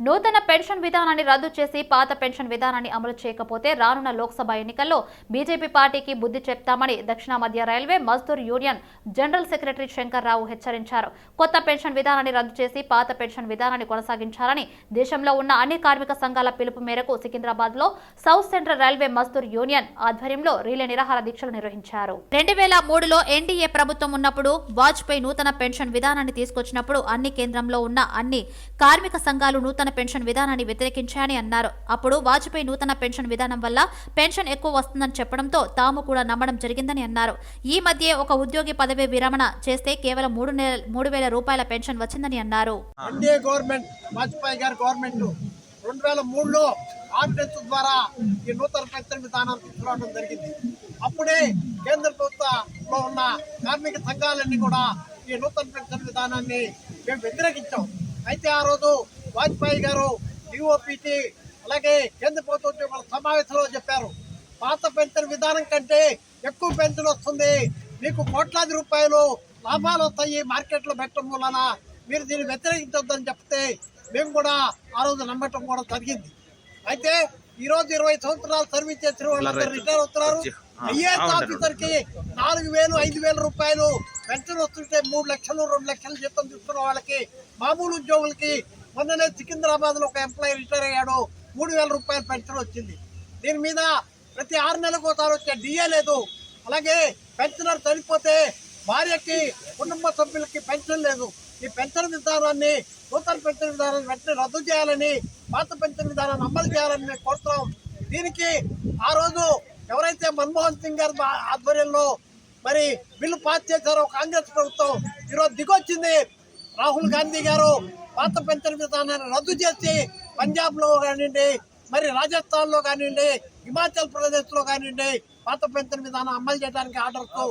నూతన పెన్షన్ విధానాన్ని రద్దు చేసి పాత పెన్షన్ విధానాన్ని అమలు చేయకపోతే రానున్న లోక్సభ ఎన్నికల్లో బీజేపీ పార్టీకి బుద్ధి చెప్తామని దక్షిణ మధ్య railway Mazdoor union general secretary Shankar Rao హెచ్చరించారు. కొత్త పెన్షన్ విధానాన్ని రద్దు చేసి పాత పెన్షన్ విధానాన్ని కొనసాగించాలని దేశంలో ఉన్న అన్ని కార్మిక సంఘాల పిలుపు మేరకు సికింద్రాబాద్లో south central railway Mazdoor union ఆధ్వర్యంలో రీలే నిరాహార దీక్షలు నిర్వహించారు. రెండు వేల మూడులో ఎన్డీఏ ప్రభుత్వం ఉన్నప్పుడు వాజ్పేయి నూతన పెన్షన్ విధానాన్ని తీసుకొచ్చినప్పుడు అన్ని కేంద్రంలో ఉన్న అన్ని కార్మిక సంఘాలు నూతన నూతన పెన్షన్ విధానాన్ని వ్యతిరేకించాయని అన్నారు. అప్పుడు వాజ్పేయి నూతన పెన్షన్ విధానం వల్ల పెన్షన్ ఎక్కువ వస్తుందని చెప్పడంతో తాము కూడా నమ్మడం జరిగిందని అన్నారు. ఈ మధ్య ఒక ఉద్యోగి పదవి విరమణ చేస్తే కేవలం మూడు నెల మూడు వేల రూపాయల పెన్షన్ వచ్చిందని అన్నారు. గవర్నమెంట్ వాజ్పేయి గారి గవర్నమెంట్ రెండు వేల మూడులో ఆర్డినెన్స్ ద్వారా ఈ నూతన పెన్షన్ విధానం తీసుకురావడం జరిగింది. అప్పుడే కేంద్ర ప్రభుత్వంలో ఉన్న కార్మిక సంఘాలన్నీ కూడా ఈ నూతన పెన్షన్ విధానాన్ని మేము వ్యతిరేకించాం. అయితే ఆ రోజు వాజ్పేయి గారు డిఓపిటి అలాగే కేంద్ర ప్రభుత్వ ఉద్యోగుల సమావేశంలో చెప్పారు. పాత పెన్షన్ విధానం కంటే ఎక్కువ పెన్షన్ వస్తుంది. మీకు కోట్లాది రూపాయలు లాభాలు వస్తాయి మార్కెట్లో పెట్టడం వలన. మీరు దీన్ని వ్యతిరేకించొద్దని చెప్తే మేము కూడా ఆ రోజు నమ్మటం కూడా జరిగింది. అయితే ఈ రోజు ఇరవై సంవత్సరాలు సర్వీస్ చేసిన వాళ్ళందరూ రిటైర్ అవుతున్నారు. ఐఏఎస్ ఆఫీసర్కి నాలుగు వేలు ఐదు వేల రూపాయలు పెన్షన్ వస్తుంటే మూడు లక్షలు రెండు లక్షలు జీతం తీసుకున్న వాళ్ళకి మామూలు ఉద్యోగులకి మొన్ననే సికింద్రాబాద్లో ఒక ఎంప్లాయీ రిటైర్ అయ్యాడు. మూడు వేల రూపాయల పెన్షన్ వచ్చింది. దీని మీద ప్రతి ఆరు నెలలకు ఒకసారి వచ్చే డిఏ లేదు. అలాగే పెన్షనర్ చనిపోతే భార్యకి కుటుంబ సభ్యులకి పెన్షన్ లేదు. ఈ పెన్షన్ విధానాన్ని నూతన పెన్షన్ విధానాన్ని వెంటనే రద్దు చేయాలని పాత పెన్షన్ విధానాన్ని అమలు చేయాలని మేము కోరుతున్నాం. దీనికి ఆ రోజు ఎవరైతే మన్మోహన్ సింగ్ గారి ఆధ్వర్యంలో మరి బిల్లు పాస్ చేశారో కాంగ్రెస్ ప్రభుత్వం ఈరోజు దిగొచ్చింది. రాహుల్ గాంధీ గారు పాత పెన్షన్ విధానాన్ని రద్దు చేసి పంజాబ్లో కానివ్వండి మరి రాజస్థాన్లో కానివ్వండి హిమాచల్ ప్రదేశ్లో కానివ్వండి పాత పెన్షన్ విధానం అమలు చేయడానికి ఆర్డర్తో